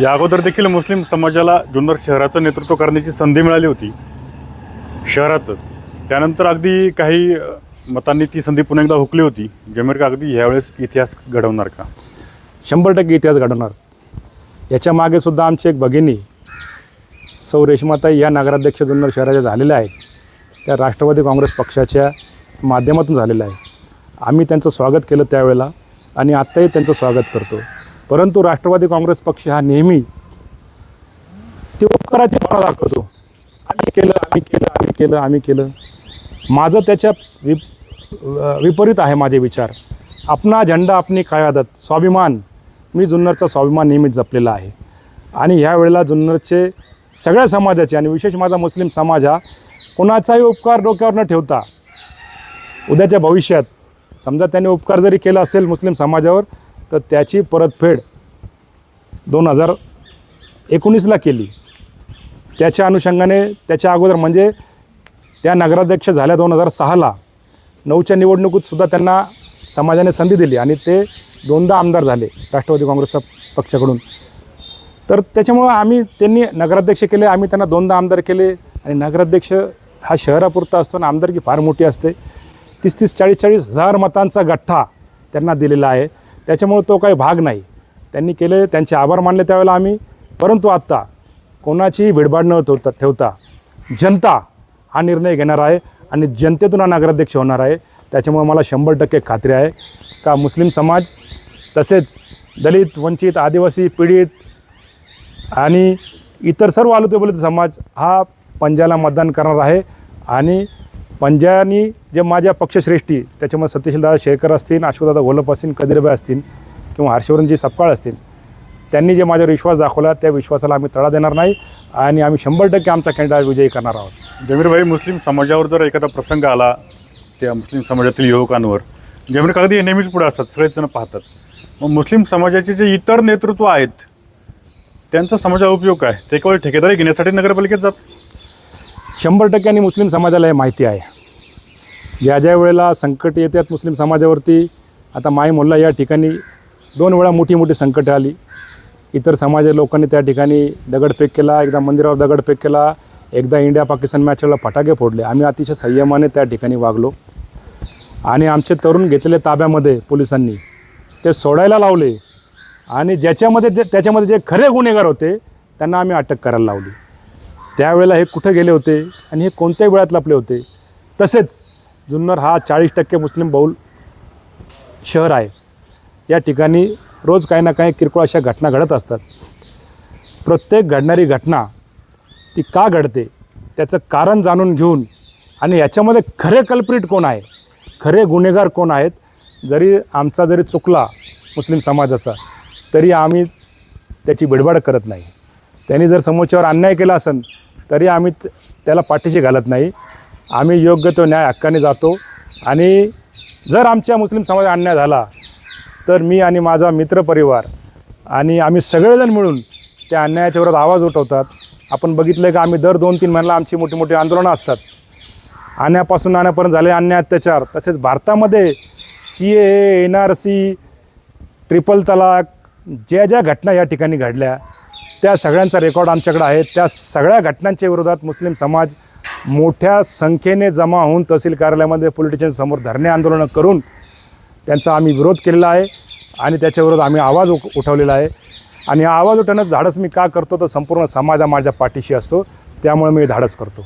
या अगोदर देखील मुस्लिम समाजाला जुन्नर शहराचं नेतृत्व करण्याची संधी मिळाली होती. शहराचं. त्यानंतर अगदी काही मतांनी ती संधी पुन्हा एकदा हुकली होती. जमेर का अगदी ह्यावेळेस इतिहास घडवणार का? शंभर टक्के इतिहास घडवणार. याच्या मागे सुद्धा आमची एक भगिनी सौ रेशमाताई या नगराध्यक्ष जुन्नर शहराच्या झालेल्या आहेत. त्या राष्ट्रवादी काँग्रेस पक्षाच्या माध्यमातून झालेल्या आहे आम्ही त्यांचं स्वागत केलं त्यावेळेला आणि आत्ताही त्यांचं स्वागत करतो. परंतु राष्ट्रवादी काँग्रेस पक्ष हा नेहमी ते उपकाराची भावना दाखवतो आम्ही केलं आम्ही केलं आम्ही केलं आम्ही केलं. माझं त्याच्या विप विपरीत आहे माझे विचार. आपणा झेंडा आपली काय आदत? स्वाभिमान. मी जुन्नरचा स्वाभिमान नेहमीच जपलेला आहे. आणि ह्या वेळेला जुन्नरचे सगळ्या समाजाचे आणि विशेष माझा मुस्लिम समाज हा कोणाचाही उपकार डोक्यावर न ठेवता उद्याच्या भविष्यात समजा त्यांनी उपकार जरी केला असेल मुस्लिम समाजावर तर त्याची परतफेड दोन हजार एकोणीसला केली. त्याच्या अनुषंगाने त्याच्या अगोदर म्हणजे त्या नगराध्यक्ष झाल्या दोन हजार सहाला. नऊच्या निवडणुकीतसुद्धा त्यांना समाजाने संधी दिली आणि ते दोनदा आमदार झाले राष्ट्रवादी काँग्रेसच्या पक्षाकडून. तर त्याच्यामुळं आम्ही त्यांनी नगराध्यक्ष केले आम्ही त्यांना दोनदा आमदार केले आणि नगराध्यक्ष हा शहरापुरता असतो आणि आमदारकी फार मोठी असते. तीस तीस चाळीस चाळीस हजार मतांचा गठ्ठा त्यांना दिलेला आहे. त्याच्यामुळे तो काही भाग नाही. त्यांनी केले त्यांचे आभार मानले त्यावेळेला आम्ही. परंतु आत्ता कोणाचीही भिडभाड न ठेवता ठेवता जनता हा निर्णय घेणार आहे आणि जनतेतून हा नगराध्यक्ष होणार आहे. त्याच्यामुळे मला शंभर टक्के खात्री आहे का मुस्लिम समाज तसेच दलित वंचित आदिवासी पीडित आणि इतर सर्व आलुतेबलित समाज हा पंजाला मतदान करणार आहे आणि पंजानी जे माझ्या पक्षश्रेष्ठी त्याच्यामध्ये सत्यशीलदादा शेरकर असतील अश्वदादा घोलप असतील कदिरबाई असतील किंवा हर्षवर्धनजी सपकाळ असतील त्यांनी जे माझ्यावर विश्वास दाखवला त्या विश्वासाला आम्ही तडा देणार नाही आणि आम्ही शंभर टक्के आमचा कॅन्डिडेट विजयी करणार आहोत. जमीरभाई मुस्लिम समाजावर जर एखादा प्रसंग आला त्या मुस्लिम समाजातील युवकांवर जमीर कागदी हे नेहमीच पुढे असतात सगळेच जण पाहतात. मग मुस्लिम समाजाचे जे इतर नेतृत्व आहेत त्यांचा समाजाला उपयोग काय? ते केवळ ठेकेदारी घेण्यासाठी नगरपालिकेत जात शंभर टक्क्यांनी मुस्लिम समाजाला हे माहिती आहे. ज्या ज्या वेळेला संकट येतात मुस्लिम समाजावरती आता माई मोल्ला या ठिकाणी दोन वेळा मोठी मोठी संकटं आली. इतर समाजाच्या लोकांनी त्या ठिकाणी दगडफेक केला एकदा मंदिरावर दगडफेक केला एकदा इंडिया पाकिस्तान मॅच फटाके फोडले. आम्ही अतिशय संयमाने त्या ठिकाणी वागलो. आणि आमचे तरुण घेतलेले ताब्यामध्ये पोलिसांनी ते सोडायला लावले. आणि ज्याच्यामध्ये जे त्याच्यामध्ये जे खरे गुन्हेगार होते त्यांना आम्ही अटक करायला लावली. त्यावेळेला हे कुठे गेले होते आणि हे कोणत्या वेळात लपले होते? तसेच जुन्नर हा चाळीस टक्के मुस्लिम बहुल शहर आहे. या ठिकाणी रोज काही ना काही किरकोळ अशा घटना घडत असतात. प्रत्येक घडणारी घटना ती का घडते त्याचं कारण जाणून घेऊन आणि याच्यामध्ये खरे कल्प्रिट कोण आहे? खरे गुन्हेगार कोण आहेत? जरी आमचा जरी चुकला मुस्लिम समाजाचा तरी आम्ही त्याची बिडबाड करत नाही. त्यांनी जर समोरच्यावर अन्याय केला असेल तरी आम्ही त्याला पाठीशी घालत नाही. आम्ही योग्य तो न्याय हक्काने जातो. आणि जर आमच्या मुस्लिम समाजात अन्याय झाला तर मी आणि माझा मित्रपरिवार आणि आम्ही सगळेजण मिळून त्या अन्यायाच्या विरोधात आवाज उठवतात. आपण बघितलं का आम्ही दर दोन तीन महिन्याला आमची मोठी मोठी आंदोलनं असतात. आणण्यापासून आणण्यापर्यंत झाले अन्याय अत्याचार. तसेच भारतामध्ये C A N R C triple तलाक ज्या ज्या घटना या ठिकाणी घडल्या त्या सगळ्यांचा रेकॉर्ड आमच्याकडे आहे. त्या सगळ्या घटनांच्या विरोधात मुस्लिम समाज मोठ्या संख्येने जमा होऊन तहसील कार्यालयामध्ये पोलिटिशियनसमोर धरणे आंदोलनं करून त्यांचा आम्ही विरोध केलेला आहे आणि त्याच्याविरोधात आम्ही आवाज उठवलेला आहे. आणि हा आवाज उठवण्यात धाडस मी का करतो तर संपूर्ण समाज हा माझ्या पाठीशी असतो. त्यामुळे मी धाडस करतो.